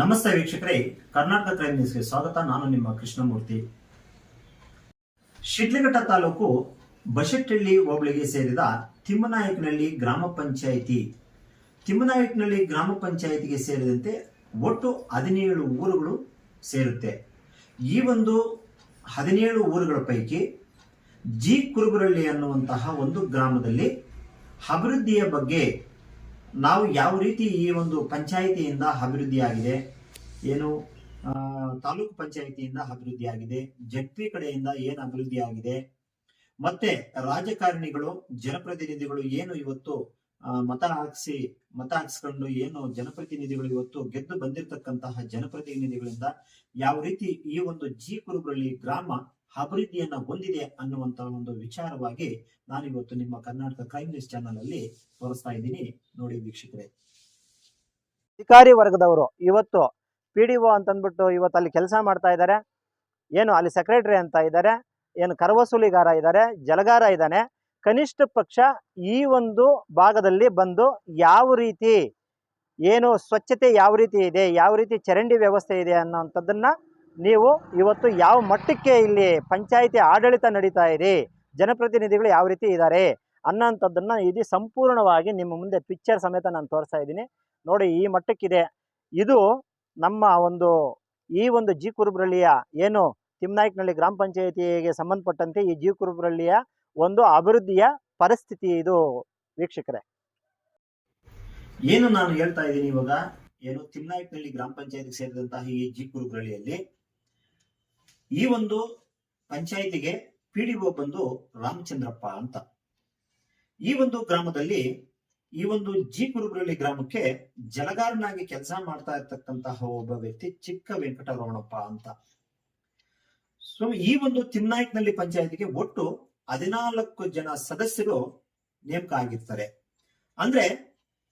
ನಮಸ್ತೆ ವೀಕ್ಷಕರೇ, ಕರ್ನಾಟಕ ಕ್ರೈಮ್ ನ್ಯೂಸ್ಗೆ ಸ್ವಾಗತ. ನಾನು ನಿಮ್ಮ ಕೃಷ್ಣಮೂರ್ತಿ. ಶಿಡ್ಲಘಟ್ಟ ತಾಲೂಕು ಬಶೆಟ್ಟಹಳ್ಳಿ ಹೋಬಳಿಗೆ ಸೇರಿದ ತಿಮ್ಮನಾಯಕನಹಳ್ಳಿ ಗ್ರಾಮ ಪಂಚಾಯಿತಿ. ತಿಮ್ಮನಾಯಕನಹಳ್ಳಿ ಗ್ರಾಮ ಪಂಚಾಯಿತಿಗೆ ಸೇರಿದಂತೆ ಒಟ್ಟು ಹದಿನೇಳು ಊರುಗಳು ಸೇರುತ್ತೆ. ಈ ಒಂದು ಹದಿನೇಳು ಊರುಗಳ ಪೈಕಿ ಜಿ ಕುರುಬರಳ್ಳಿ ಅನ್ನುವಂತಹ ಒಂದು ಗ್ರಾಮದಲ್ಲಿ ಅಭಿವೃದ್ಧಿಯ ಬಗ್ಗೆ ನಾವು ಯಾವ ರೀತಿ ಈ ಒಂದು ಪಂಚಾಯಿತಿಯಿಂದ ಅಭಿವೃದ್ಧಿಯಾಗಿದೆ? ಏನು ತಾಲೂಕು ಪಂಚಾಯಿತಿಯಿಂದ ಅಭಿವೃದ್ಧಿಯಾಗಿದೆ ಜಡ್ಪಿ ಕಡೆಯಿಂದ ಏನು ಅಭಿವೃದ್ಧಿಯಾಗಿದೆ, ಮತ್ತೆ ರಾಜಕಾರಣಿಗಳು, ಜನಪ್ರತಿನಿಧಿಗಳು ಏನು ಇವತ್ತು ಮತ ಹಾಕಿಸಿ, ಮತ ಹಾಕ್ಸ್ಕೊಂಡು ಏನು ಜನಪ್ರತಿನಿಧಿಗಳು ಇವತ್ತು ಗೆದ್ದು ಬಂದಿರತಕ್ಕಂತಹ ಜನಪ್ರತಿನಿಧಿಗಳಿಂದ ಯಾವ ರೀತಿ ಈ ಒಂದು ಜಿ ಕುರುಬಳ್ಳಿ ಗ್ರಾಮ ಅಭಿವೃದ್ಧಿಯನ್ನ ಹೊಂದಿದೆ ಅನ್ನುವಂತ ಒಂದು ವಿಚಾರವಾಗಿ ನಾನಿವತ್ತು ನಿಮ್ಮ ಕರ್ನಾಟಕ ಕ್ರೈಮ್ ನ್ಯೂಸ್ ಚಾನಲ್ ಅಲ್ಲಿ ತೋರಿಸ್ತಾ ಇದ್ದೀನಿ. ನೋಡಿ ವೀಕ್ಷಕರೇ. ಅಧಿಕಾರಿ ವರ್ಗದವರು ಇವತ್ತು ಪಿ ಡಿ ಒ ಅಂತಂದ್ಬಿಟ್ಟು ಇವತ್ತು ಅಲ್ಲಿ ಕೆಲಸ ಮಾಡ್ತಾ ಇದ್ದಾರೆ. ಏನು ಅಲ್ಲಿ ಸೆಕ್ರೆಟರಿ ಅಂತ ಇದ್ದಾರೆ, ಏನು ಕರವಸೂಲಿಗಾರ ಇದ್ದಾರೆ, ಜಲಗಾರ ಇದ್ದಾನೆ. ಕನಿಷ್ಠ ಪಕ್ಷ ಈ ಒಂದು ಭಾಗದಲ್ಲಿ ಬಂದು ಯಾವ ರೀತಿ, ಏನು ಸ್ವಚ್ಛತೆ ಯಾವ ರೀತಿ ಇದೆ, ಯಾವ ರೀತಿ ಚರಂಡಿ ವ್ಯವಸ್ಥೆ ಇದೆ ಅನ್ನೋಂಥದ್ದನ್ನ ನೀವು ಇವತ್ತು ಯಾವ ಮಟ್ಟಕ್ಕೆ ಇಲ್ಲಿ ಪಂಚಾಯಿತಿ ಆಡಳಿತ ನಡೀತಾ ಇದೆ, ಜನಪ್ರತಿನಿಧಿಗಳು ಯಾವ ರೀತಿ ಇದ್ದಾರೆ ಅನ್ನೋಂಥದ್ದನ್ನ ಇದು ಸಂಪೂರ್ಣವಾಗಿ ನಿಮ್ಮ ಮುಂದೆ ಪಿಕ್ಚರ್ ಸಮೇತ ನಾನು ತೋರಿಸ್ತಾ ಇದ್ದೀನಿ. ನೋಡಿ, ಈ ಮಟ್ಟಕ್ಕಿದೆ. ಇದು ನಮ್ಮ ಒಂದು, ಈ ಒಂದು ಜಿ ಕುರುಬ್ರಳ್ಳಿಯ ಏನು ತಿಮ್ನಾಯ್ಕನಹಳ್ಳಿ ಗ್ರಾಮ ಪಂಚಾಯಿತಿಗೆ ಸಂಬಂಧಪಟ್ಟಂತೆ ಈ ಜಿ ಕುರುಬ್ರಳ್ಳಿಯ ಒಂದು ಅಭಿವೃದ್ಧಿಯ ಪರಿಸ್ಥಿತಿ ಇದು ವೀಕ್ಷಕರೇ. ಏನು ನಾನು ಹೇಳ್ತಾ ಇದ್ದೀನಿ ಇವಾಗ, ಏನು ತಿಮ್ನಾಯ್ಕನಹಳ್ಳಿ ಗ್ರಾಮ ಪಂಚಾಯತ್ಗೆ ಸೇರಿದಂತಹ ಈ ಜಿ ಕುರುಬ್ರಳ್ಳಿಯಲ್ಲಿ ಈ ಒಂದು ಪಂಚಾಯಿತಿಗೆ ಪಿಡಿಒ ಬಂದು ರಾಮಚಂದ್ರಪ್ಪ ಅಂತ. ಈ ಒಂದು ಗ್ರಾಮದಲ್ಲಿ, ಈ ಒಂದು ಜಿ ಕುರುಬ್ರಳ್ಳಿ ಗ್ರಾಮಕ್ಕೆ ಜಲಗಾರನಾಗಿ ಕೆಲಸ ಮಾಡ್ತಾ ಇರ್ತಕ್ಕಂತಹ ಒಬ್ಬ ವ್ಯಕ್ತಿ ಚಿಕ್ಕ ವೆಂಕಟರಮಣಪ್ಪ ಅಂತ. ಸೊ ಈ ಒಂದು ತಿನ್ನಾಯ್ಕನಲ್ಲಿ ಪಂಚಾಯತಿಗೆ ಒಟ್ಟು ಹದಿನಾಲ್ಕು ಜನ ಸದಸ್ಯರು ನೇಮಕ ಆಗಿರ್ತಾರೆ ಅಂದ್ರೆ,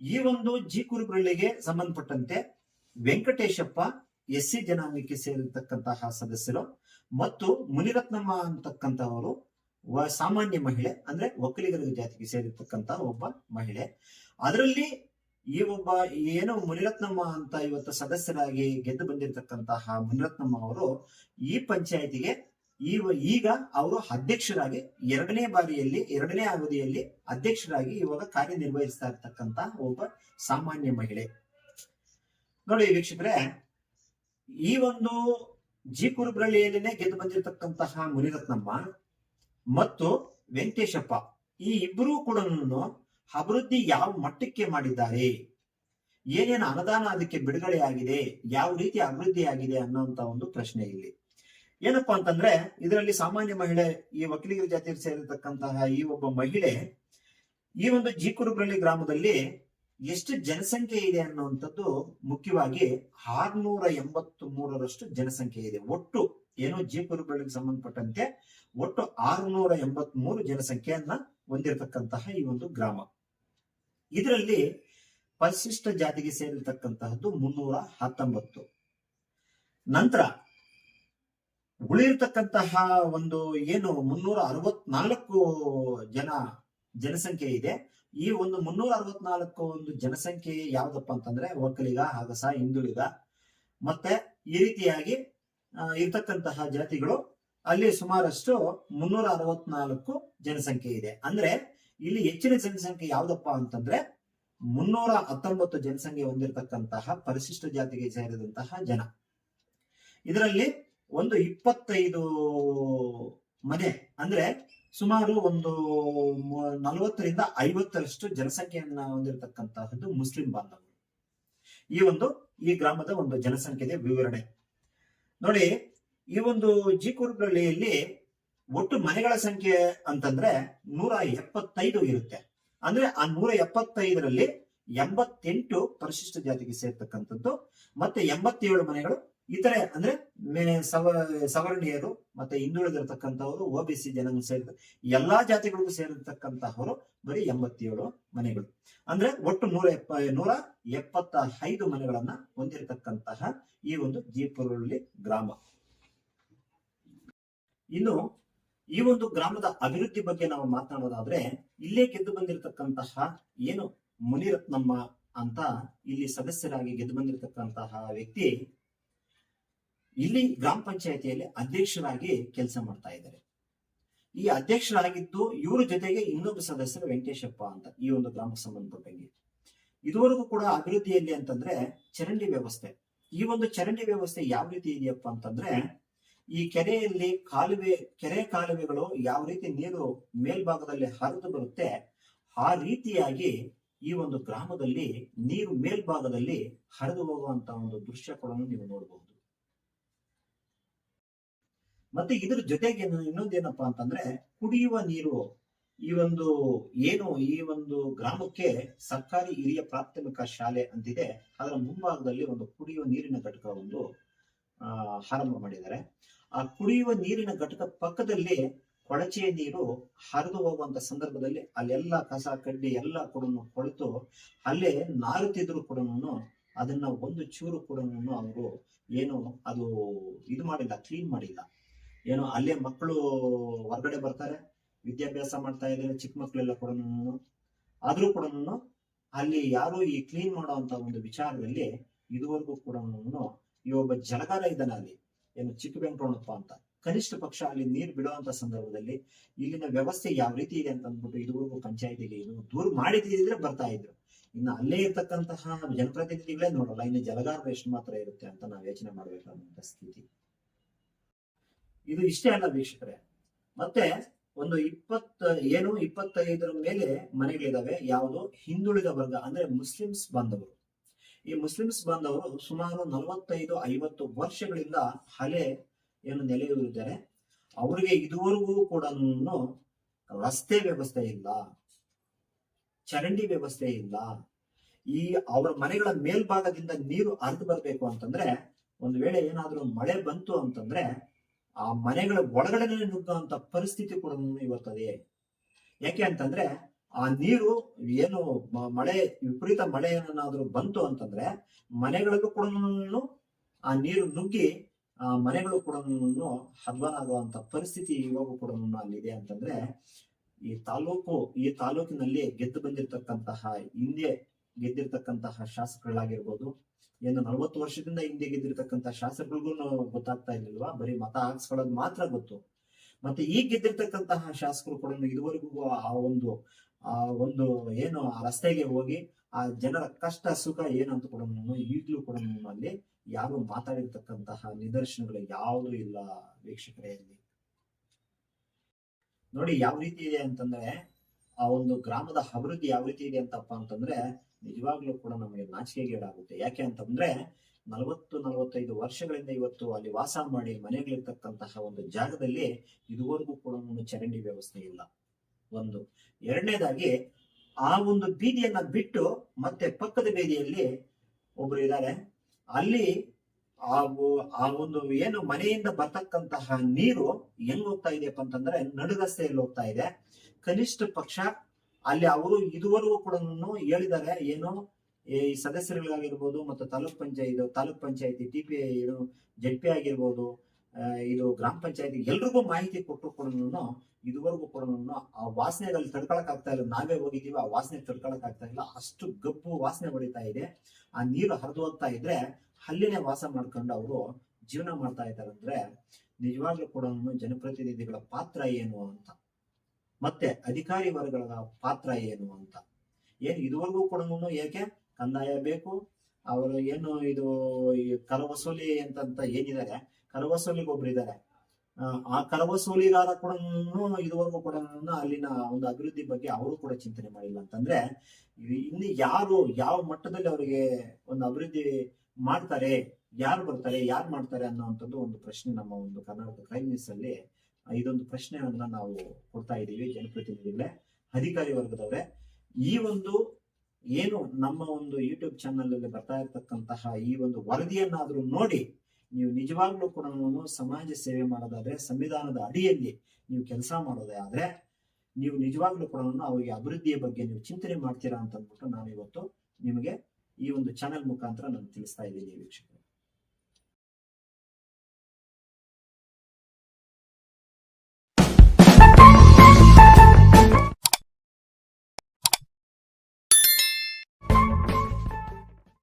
ಈ ಒಂದು ಜಿ ಕುರುಬರಳ್ಳಿಗೆ ಸಂಬಂಧಪಟ್ಟಂತೆ ವೆಂಕಟೇಶಪ್ಪ ಎಸ್ ಸಿ ಜನಾಂಗಕ್ಕೆ ಸೇರಿರ್ತಕ್ಕಂತಹ ಸದಸ್ಯರು ಮತ್ತು ಮುನಿರತ್ನಮ್ಮ ಅಂತಕ್ಕಂಥವರು ಸಾಮಾನ್ಯ ಮಹಿಳೆ, ಅಂದ್ರೆ ಒಕ್ಕಲಿಗರ ಜಾತಿಗೆ ಸೇರಿರ್ತಕ್ಕಂತಹ ಒಬ್ಬ ಮಹಿಳೆ. ಅದರಲ್ಲಿ ಈ ಒಬ್ಬ ಏನು ಮುನಿರತ್ನಮ್ಮ ಅಂತ ಇವತ್ತು ಸದಸ್ಯರಾಗಿ ಗೆದ್ದು ಬಂದಿರತಕ್ಕಂತಹ ಮುನಿರತ್ನಮ್ಮ ಅವರು ಈ ಪಂಚಾಯತಿಗೆ ಈ ಈಗ ಅವರು ಅಧ್ಯಕ್ಷರಾಗಿ ಎರಡನೇ ಬಾರಿಯಲ್ಲಿ, ಎರಡನೇ ಅವಧಿಯಲ್ಲಿ ಅಧ್ಯಕ್ಷರಾಗಿ ಇವಾಗ ಕಾರ್ಯನಿರ್ವಹಿಸ್ತಾ ಇರ್ತಕ್ಕಂತ ಒಬ್ಬ ಸಾಮಾನ್ಯ ಮಹಿಳೆ. ನೋಡಿ ವೀಕ್ಷಕರೇ, ಈ ಒಂದು ಜಿ ಕುರುಬ್ರಳ್ಳಿಯಲ್ಲಿನೇ ಗೆದ್ದು ಬಂದಿರತಕ್ಕಂತಹ ಮುನಿರತ್ನಮ್ಮ ಮತ್ತು ವೆಂಕಟೇಶಪ್ಪ. ಈ ಇಬ್ಬರೂ ಕೂಡ ಅಭಿವೃದ್ಧಿ ಯಾವ ಮಟ್ಟಕ್ಕೆ ಮಾಡಿದ್ದಾರೆ? ಏನೇನು ಅನುದಾನ ಅದಕ್ಕೆ ಬಿಡುಗಡೆ ಆಗಿದೆ? ಯಾವ ರೀತಿ ಅಭಿವೃದ್ಧಿ ಆಗಿದೆ ಅನ್ನೋಂತ ಒಂದು ಪ್ರಶ್ನೆ ಇಲ್ಲಿ. ಏನಪ್ಪಾ ಅಂತಂದ್ರೆ, ಇದರಲ್ಲಿ ಸಾಮಾನ್ಯ ಮಹಿಳೆ, ಈ ವಕೀಲಿಗರ ಜಾತಿಗೆ ಸೇರಿರ್ತಕ್ಕಂತಹ ಈ ಒಬ್ಬ ಮಹಿಳೆ ಈ ಒಂದು ಜಿ ಕುರುಬ್ರಳ್ಳಿ ಗ್ರಾಮದಲ್ಲಿ ಎಷ್ಟು ಜನಸಂಖ್ಯೆ ಇದೆ ಅನ್ನುವಂಥದ್ದು ಮುಖ್ಯವಾಗಿ ಆರ್ನೂರ ಎಂಬತ್ತು ಮೂರರಷ್ಟು ಜನಸಂಖ್ಯೆ ಇದೆ. ಒಟ್ಟು ಏನು ಜೀಪುರುಗಳಿಗೆ ಸಂಬಂಧಪಟ್ಟಂತೆ ಒಟ್ಟು ಆರುನೂರ ಎಂಬತ್ ಮೂರು ಜನಸಂಖ್ಯೆಯನ್ನ ಹೊಂದಿರತಕ್ಕಂತಹ ಈ ಒಂದು ಗ್ರಾಮ. ಇದರಲ್ಲಿ ಪರಿಶಿಷ್ಟ ಜಾತಿಗೆ ಸೇರಿರ್ತಕ್ಕಂತಹದ್ದು ಮುನ್ನೂರ ಹತ್ತೊಂಬತ್ತು. ನಂತರ ಉಳಿರ್ತಕ್ಕಂತಹ ಒಂದು ಏನು ಮುನ್ನೂರ ಅರವತ್ನಾಲ್ಕು ಜನ ಜನಸಂಖ್ಯೆ ಇದೆ. ಈ ಒಂದು ಮುನ್ನೂರ ಅರವತ್ನಾಲ್ಕು ಒಂದು ಜನಸಂಖ್ಯೆ ಯಾವ್ದಪ್ಪ ಅಂತಂದ್ರೆ ಒಕ್ಕಲಿಗ, ಹಾಗಸ, ಹಿಂದುಳಿದ. ಮತ್ತೆ ಈ ರೀತಿಯಾಗಿ ಇರ್ತಕ್ಕಂತಹ ಜಾತಿಗಳು ಅಲ್ಲಿ ಸುಮಾರಷ್ಟು ಮುನ್ನೂರ ಅರವತ್ನಾಲ್ಕು ಜನಸಂಖ್ಯೆ ಇದೆ. ಅಂದ್ರೆ ಇಲ್ಲಿ ಹೆಚ್ಚಿನ ಜನಸಂಖ್ಯೆ ಯಾವ್ದಪ್ಪ ಅಂತಂದ್ರೆ ಮುನ್ನೂರ ಹತ್ತೊಂಬತ್ತು ಜನಸಂಖ್ಯೆ ಹೊಂದಿರತಕ್ಕಂತಹ ಪರಿಶಿಷ್ಟ ಜಾತಿಗೆ ಸೇರಿದಂತಹ ಜನ. ಇದರಲ್ಲಿ ಒಂದು ಇಪ್ಪತ್ತೈದು ಮನೆ, ಅಂದ್ರೆ ಸುಮಾರು ಒಂದು ನಲವತ್ತರಿಂದ ಐವತ್ತರಷ್ಟು ಜನಸಂಖ್ಯೆಯನ್ನ ಹೊಂದಿರತಕ್ಕಂತಹದ್ದು ಮುಸ್ಲಿಂ ಬಾಂಧವರು. ಈ ಒಂದು, ಈ ಗ್ರಾಮದ ಒಂದು ಜನಸಂಖ್ಯೆಯ ವಿವರಣೆ. ನೋಡಿ, ಈ ಒಂದು ಜಿ ಕುರುಬ್ರಳ್ಳಿಯಲ್ಲಿ ಒಟ್ಟು ಮನೆಗಳ ಸಂಖ್ಯೆ ಅಂತಂದ್ರೆ ನೂರ ಎಪ್ಪತ್ತೈದು ಇರುತ್ತೆ. ಅಂದ್ರೆ ಆ ನೂರ ಎಪ್ಪತ್ತೈದರಲ್ಲಿ ಎಂಬತ್ತೆಂಟು ಪರಿಶಿಷ್ಟ ಜಾತಿಗೆ ಸೇರ್ತಕ್ಕಂಥದ್ದು, ಮತ್ತೆ ಎಂಬತ್ತೇಳು ಮನೆಗಳು ಇತರೆ ಅಂದ್ರೆ ಸವ ಸವರ್ಣೀಯರು ಮತ್ತೆ ಹಿಂದುಳಿದಿರತಕ್ಕಂಥವರು ಒ ಬಿ ಸಿ ಸೇರಿದ ಎಲ್ಲಾ ಜಾತಿಗಳಿಗೂ ಸೇರಿರ್ತಕ್ಕಂತಹವರು ಬರೀ ಎಂಬತ್ತೇಳು ಮನೆಗಳು. ಅಂದ್ರೆ ಒಟ್ಟು ನೂರ ಎಪ್ಪ ನೂರ ಎಪ್ಪತ್ತ ಐದು ಮನೆಗಳನ್ನ ಹೊಂದಿರತಕ್ಕಂತಹ ಈ ಒಂದು ಜೀಪುರಳ್ಳಿ ಗ್ರಾಮ. ಇನ್ನು ಈ ಒಂದು ಗ್ರಾಮದ ಅಭಿವೃದ್ಧಿ ಬಗ್ಗೆ ನಾವು ಮಾತನಾಡೋದಾದ್ರೆ ಇಲ್ಲೇ ಗೆದ್ದು ಬಂದಿರತಕ್ಕಂತಹ ಏನು ಮುನಿರತ್ನಮ್ಮ ಅಂತ ಇಲ್ಲಿ ಸದಸ್ಯರಾಗಿ ಗೆದ್ದು ಬಂದಿರತಕ್ಕಂತಹ ವ್ಯಕ್ತಿ ಇಲ್ಲಿ ಗ್ರಾಮ ಪಂಚಾಯತಿಯಲ್ಲಿ ಅಧ್ಯಕ್ಷರಾಗಿ ಕೆಲಸ ಮಾಡ್ತಾ ಇದ್ದಾರೆ. ಈ ಅಧ್ಯಕ್ಷರಾಗಿದ್ದು ಇವರ ಜೊತೆಗೆ ಇನ್ನೊಬ್ಬ ಸದಸ್ಯರು ವೆಂಕಟೇಶಪ್ಪ ಅಂತ ಈ ಒಂದು ಗ್ರಾಮಕ್ಕೆ ಸಂಬಂಧಪಟ್ಟಂಗೆ. ಇದುವರೆಗೂ ಕೂಡ ಅಭಿವೃದ್ಧಿಯಲ್ಲಿ ಅಂತಂದ್ರೆ ಚರಂಡಿ ವ್ಯವಸ್ಥೆ. ಈ ಒಂದು ಚರಂಡಿ ವ್ಯವಸ್ಥೆ ಯಾವ ರೀತಿ ಇದೆಯಪ್ಪ ಅಂತಂದ್ರೆ ಈ ಕೆರೆಯಲ್ಲಿ ಕಾಲುವೆ, ಕೆರೆ ಕಾಲುವೆಗಳು ಯಾವ ರೀತಿ ನೀರು ಮೇಲ್ಭಾಗದಲ್ಲಿ ಹರಿದು ಬರುತ್ತೆ, ಆ ರೀತಿಯಾಗಿ ಈ ಒಂದು ಗ್ರಾಮದಲ್ಲಿ ನೀರು ಮೇಲ್ಭಾಗದಲ್ಲಿ ಹರಿದು ಹೋಗುವಂತ ಒಂದು ದೃಶ್ಯ ಕೂಡ ನೀವು ನೋಡಬಹುದು ಮತ್ತೆ ಇದ್ರ ಜೊತೆಗೆ ಇನ್ನೊಂದೇನಪ್ಪ ಅಂತಂದ್ರೆ ಕುಡಿಯುವ ನೀರು ಈ ಒಂದು ಏನು ಈ ಒಂದು ಗ್ರಾಮಕ್ಕೆ ಸರ್ಕಾರಿ ಹಿರಿಯ ಪ್ರಾಥಮಿಕ ಶಾಲೆ ಅಂತಿದೆ. ಅದರ ಮುಂಭಾಗದಲ್ಲಿ ಒಂದು ಕುಡಿಯುವ ನೀರಿನ ಘಟಕ ಒಂದು ಆರಂಭ ಮಾಡಿದ್ದಾರೆ. ಆ ಕುಡಿಯುವ ನೀರಿನ ಘಟಕ ಪಕ್ಕದಲ್ಲಿ ಕೊಳಚೆಯ ನೀರು ಹರಿದು ಹೋಗುವಂತ ಸಂದರ್ಭದಲ್ಲಿ ಅಲ್ಲೆಲ್ಲ ಕಸ ಕಡ್ಡಿ ಎಲ್ಲ ಕೂಡ ಕೊಳೆತು, ಅಲ್ಲೇ ನಾರುತ್ತಿದ್ರು ಕೂಡ ಅದನ್ನ ಒಂದು ಚೂರು ಕೂಡ ಅವರು ಏನು ಅದು ಇದು ಮಾಡಿಲ್ಲ, ಕ್ಲೀನ್ ಮಾಡಿಲ್ಲ. ಏನು ಅಲ್ಲೇ ಮಕ್ಕಳು ಹೊರಗಡೆ ಬರ್ತಾರೆ, ವಿದ್ಯಾಭ್ಯಾಸ ಮಾಡ್ತಾ ಇದ್ದಾರೆ, ಚಿಕ್ಕ ಮಕ್ಕಳೆಲ್ಲ ಕೂಡ ಆದ್ರೂ ಕೂಡ ಅಲ್ಲಿ ಯಾರು ಈ ಕ್ಲೀನ್ ಮಾಡುವಂತ ಒಂದು ವಿಚಾರದಲ್ಲಿ ಇದುವರೆಗೂ ಕೂಡ ಈ ಒಬ್ಬ ಜಲಗಾಲ ಇದ್ದಾನೆ ಅಲ್ಲಿ ಏನು ಚಿಕ್ಕ ವೆಂಕಟಣಪ್ಪ ಅಂತ, ಕನಿಷ್ಠ ಪಕ್ಷ ಅಲ್ಲಿ ನೀರು ಬಿಡುವಂತ ಸಂದರ್ಭದಲ್ಲಿ ಇಲ್ಲಿನ ವ್ಯವಸ್ಥೆ ಯಾವ ರೀತಿ ಇದೆ ಅಂತ ಅಂದ್ಬಿಟ್ಟು ಇದುವರೆಗೂ ಪಂಚಾಯತಿಗೆ ಇದು ದೂರು ಮಾಡಿದ್ರೆ ಬರ್ತಾ ಇದ್ರು. ಇನ್ನು ಅಲ್ಲೇ ಇರ್ತಕ್ಕಂತಹ ಜನಪ್ರತಿನಿಧಿಗಳೇ ನೋಡಲ್ಲ, ಇನ್ನು ಜಲಗಾರ ಎಷ್ಟು ಮಾತ್ರ ಇರುತ್ತೆ ಅಂತ ನಾವು ಯೋಚನೆ ಮಾಡ್ಬೇಕಾದಂತ ಸ್ಥಿತಿ. ಇದು ಇಷ್ಟೇ ಅಲ್ಲ ವೀಕ್ಷಕರೇ. ಮತ್ತೆ ಒಂದು ಇಪ್ಪತ್ತ, ಏನು ಇಪ್ಪತ್ತೈದರ ಮೇಲೆ ಮನೆಗಳಿದಾವೆ, ಯಾವುದು? ಹಿಂದುಳಿದ ವರ್ಗ, ಅಂದ್ರೆ ಮುಸ್ಲಿಮ್ಸ್ ಬಾಂಧವರು. ಈ ಮುಸ್ಲಿಮ್ಸ್ ಬಾಂಧವರು ಸುಮಾರು ನಲವತ್ತೈದು, ಐವತ್ತು ವರ್ಷಗಳಿಂದ ಹಳೆ ಏನು ನೆಲೆಯೂರಿದ್ದಾರೆ. ಅವರಿಗೆ ಇದುವರೆಗೂ ಕೂಡ ರಸ್ತೆ ವ್ಯವಸ್ಥೆ ಇಲ್ಲ, ಚರಂಡಿ ವ್ಯವಸ್ಥೆ ಇಲ್ಲ. ಈ ಅವರ ಮನೆಗಳ ಮೇಲ್ಭಾಗದಿಂದ ನೀರು ಹರಿದು ಬರಬೇಕು ಅಂತಂದ್ರೆ, ಒಂದು ವೇಳೆ ಏನಾದ್ರೂ ಮಳೆ ಬಂತು ಅಂತಂದ್ರೆ ಆ ಮನೆಗಳ ಒಳಗಡೆ ನುಗ್ಗುವಂತ ಪರಿಸ್ಥಿತಿ ಕೂಡ ಇವತ್ತದೆ ಯಾಕೆ ಅಂತಂದ್ರೆ ಆ ನೀರು ಏನು ಮಳೆ, ವಿಪರೀತ ಮಳೆ ಏನಾದ್ರೂ ಬಂತು ಅಂತಂದ್ರೆ ಮನೆಗಳಿಗೂ ಕೂಡ ಆ ನೀರು ನುಗ್ಗಿ ಆ ಮನೆಗಳು ಕೂಡ ಹದ್ವಾನಾಗುವಂತ ಪರಿಸ್ಥಿತಿ ಇವಾಗ ಕೂಡ ಅಲ್ಲಿದೆ ಅಂತಂದ್ರೆ ಈ ತಾಲೂಕು, ಈ ತಾಲೂಕಿನಲ್ಲಿ ಗೆದ್ದು ಬಂದಿರತಕ್ಕಂತಹ ಹಿಂದೆ ಗೆದ್ದಿರ್ತಕ್ಕಂತಹ ಶಾಸಕಗಳಾಗಿರ್ಬೋದು ಏನು ನಲವತ್ತು ವರ್ಷದಿಂದ ಹಿಂದೆ ಗೆದ್ದಿರ್ತಕ್ಕಂತಹ ಶಾಸಕರಿಗೂ ಗೊತ್ತಾಗ್ತಾ ಇರ್ಲಿಲ್ವಾ? ಬರೀ ಮತ ಹಾಕ್ಸ್ಕೊಳ್ಳೋದು ಮಾತ್ರ ಗೊತ್ತು. ಮತ್ತೆ ಈಗ ಗೆದ್ದಿರ್ತಕ್ಕಂತಹ ಶಾಸಕರು ಕೂಡ ಇದುವರೆಗೂ ಆ ಒಂದು ಆ ಒಂದು ಏನು, ಆ ರಸ್ತೆಗೆ ಹೋಗಿ ಆ ಜನರ ಕಷ್ಟ, ಸುಖ ಏನು ಅಂತ ಕೂಡ ಈಗ್ಲೂ ಕೂಡ ಅಲ್ಲಿ ಯಾರು ಮಾತಾಡಿರ್ತಕ್ಕಂತಹ ನಿದರ್ಶನಗಳು ಯಾವುದು ಇಲ್ಲ ವೀಕ್ಷಕರೇ ಅಲ್ಲಿ ನೋಡಿ, ಯಾವ ರೀತಿ ಇದೆ ಅಂತಂದ್ರೆ, ಆ ಒಂದು ಗ್ರಾಮದ ಅಭಿವೃದ್ಧಿ ಯಾವ ರೀತಿ ಇದೆ ಅಂತಪ್ಪ ಅಂತಂದ್ರೆ ನಿಜವಾಗ್ಲೂ ಕೂಡ ನಮಗೆ ನಾಚಿಕೆಗೇಡಾಗುತ್ತೆ. ಯಾಕೆ ಅಂತಂದ್ರೆ ನಲವತ್ತು, ನಲವತ್ತೈದು ವರ್ಷಗಳಿಂದ ಇವತ್ತು ಅಲ್ಲಿ ವಾಸ ಮಾಡಿ ಮನೆಗಳಿರ್ತಕ್ಕಂತಹ ಒಂದು ಜಾಗದಲ್ಲಿ ಇದುವರೆಗೂ ಕೂಡ ಚರಂಡಿ ವ್ಯವಸ್ಥೆ ಇಲ್ಲ. ಒಂದು. ಎರಡನೇದಾಗಿ ಆ ಒಂದು ಬೀದಿಯನ್ನ ಬಿಟ್ಟು ಮತ್ತೆ ಪಕ್ಕದ ಬೀದಿಯಲ್ಲಿ ಒಬ್ರು ಇದ್ದಾರೆ ಅಲ್ಲಿ ಆ ಆ ಒಂದು ಏನು ಮನೆಯಿಂದ ಬರ್ತಕ್ಕಂತಹ ನೀರು ಹೆಂಗ್ ಹೋಗ್ತಾ ಇದೆಯಪ್ಪ ಅಂತಂದ್ರೆ ನಡುಗಸ್ತೆಯಲ್ಲಿ ಹೋಗ್ತಾ ಇದೆ. ಕನಿಷ್ಠ ಪಕ್ಷ ಅಲ್ಲಿ ಅವರು ಇದುವರೆಗೂ ಕೂಡ ಹೇಳಿದ್ದಾರೆ, ಏನು ಈ ಸದಸ್ಯರುಗಳಾಗಿರ್ಬೋದು ಮತ್ತು ತಾಲೂಕ್ ಪಂಚಾಯತ್ ತಾಲೂಕ್ ಪಂಚಾಯತಿ ಟಿ ಪಿ ಏನು ಜೆಡ್ ಪಿ ಆಗಿರ್ಬೋದು ಇದು ಗ್ರಾಮ ಪಂಚಾಯತಿ, ಎಲ್ರಿಗೂ ಮಾಹಿತಿ ಕೊಟ್ಟು ಕೂಡ ಇದುವರೆಗೂ ಕೂಡ ಆ ವಾಸನೆಗಳಲ್ಲಿ ತಡ್ಕೊಳಕ್ ಆಗ್ತಾ ಇಲ್ಲ. ನಾವೇ ಹೋಗಿದ್ದೀವಿ, ಆ ವಾಸನೆ ತಡ್ಕೊಳಕ್ ಆಗ್ತಾ ಇಲ್ಲ. ಅಷ್ಟು ಗಬ್ಬು ವಾಸನೆ ಹೊಡಿತಾ ಇದೆ. ಆ ನೀರು ಹರಿದು ಹೋಗ್ತಾ ಇದ್ರೆ ಅಲ್ಲಿನೇ ವಾಸ ಮಾಡ್ಕೊಂಡು ಅವರು ಜೀವನ ಮಾಡ್ತಾ ಇದ್ದಾರೆ ಅಂದ್ರೆ ನಿಜವಾಗ್ಲೂ ಕೂಡ ಜನಪ್ರತಿನಿಧಿಗಳ ಪಾತ್ರ ಏನು ಅಂತ. ಮತ್ತೆ ಅಧಿಕಾರಿ ವರ್ಗಗಳ ಪಾತ್ರ ಏನು ಅಂತ? ಏನು ಇದುವರೆಗೂ ಕೂಡ ಏಕೆ ಕಂದಾಯ ಬೇಕು? ಅವರು ಏನು ಇದು ಈ ಕರ ಅಂತಂತ ಏನಿದ್ದಾರೆ? ಕರ ವಸೂಲಿಗೆ ಒಬ್ರು ಇದ್ದಾರೆ. ಆ, ಕರ ವಸೂಲಿಗಾರ ಕೂಡ ಇದುವರೆಗೂ ಕೂಡ ಅಲ್ಲಿನ ಒಂದು ಅಭಿವೃದ್ಧಿ ಬಗ್ಗೆ ಅವರು ಕೂಡ ಚಿಂತನೆ ಮಾಡಿಲ್ಲ ಅಂತಂದ್ರೆ ಇನ್ನು ಯಾರು ಯಾವ ಮಟ್ಟದಲ್ಲಿ ಅವರಿಗೆ ಒಂದು ಅಭಿವೃದ್ಧಿ ಮಾಡ್ತಾರೆ ಯಾರು ಬರ್ತಾರೆ ಯಾರು ಮಾಡ್ತಾರೆ ಅನ್ನೋವಂಥದ್ದು ಒಂದು ಪ್ರಶ್ನೆ ನಮ್ಮ ಒಂದು ಕರ್ನಾಟಕ ಕ್ರೈಮ್ ಅಲ್ಲಿ ಇದೊಂದು ಪ್ರಶ್ನೆಯನ್ನ ನಾವು ಕೊಡ್ತಾ ಇದ್ದೀವಿ ಜನಪ್ರತಿನಿಧಿಗಳೇ, ಅಧಿಕಾರಿ ವರ್ಗದವರೇ. ಈ ಒಂದು ಏನು ನಮ್ಮ ಒಂದು ಯೂಟ್ಯೂಬ್ ಚಾನಲ್ ಅಲ್ಲಿ ಬರ್ತಾ ಇರತಕ್ಕಂತಹ ಈ ಒಂದು ವರದಿಯನ್ನಾದ್ರೂ ನೋಡಿ, ನೀವು ನಿಜವಾಗ್ಲೂ ಕೂಡ ಸಮಾಜ ಸೇವೆ ಮಾಡೋದಾದ್ರೆ, ಸಂವಿಧಾನದ ಅಡಿಯಲ್ಲಿ ನೀವು ಕೆಲಸ ಮಾಡೋದೇ ಆದ್ರೆ, ನೀವು ನಿಜವಾಗ್ಲೂ ಕೂಡ ಅವರಿಗೆ ಅಭಿವೃದ್ಧಿಯ ಬಗ್ಗೆ ನೀವು ಚಿಂತನೆ ಮಾಡ್ತೀರಾ ಅಂತ ಅಂದ್ಬಿಟ್ಟು ನಾನು ಇವತ್ತು ನಿಮಗೆ ಈ ಒಂದು ಚಾನೆಲ್ ಮುಖಾಂತರ ನಾನು ತಿಳಿಸ್ತಾ ಇದ್ದೀನಿ ವೀಕ್ಷಕರು.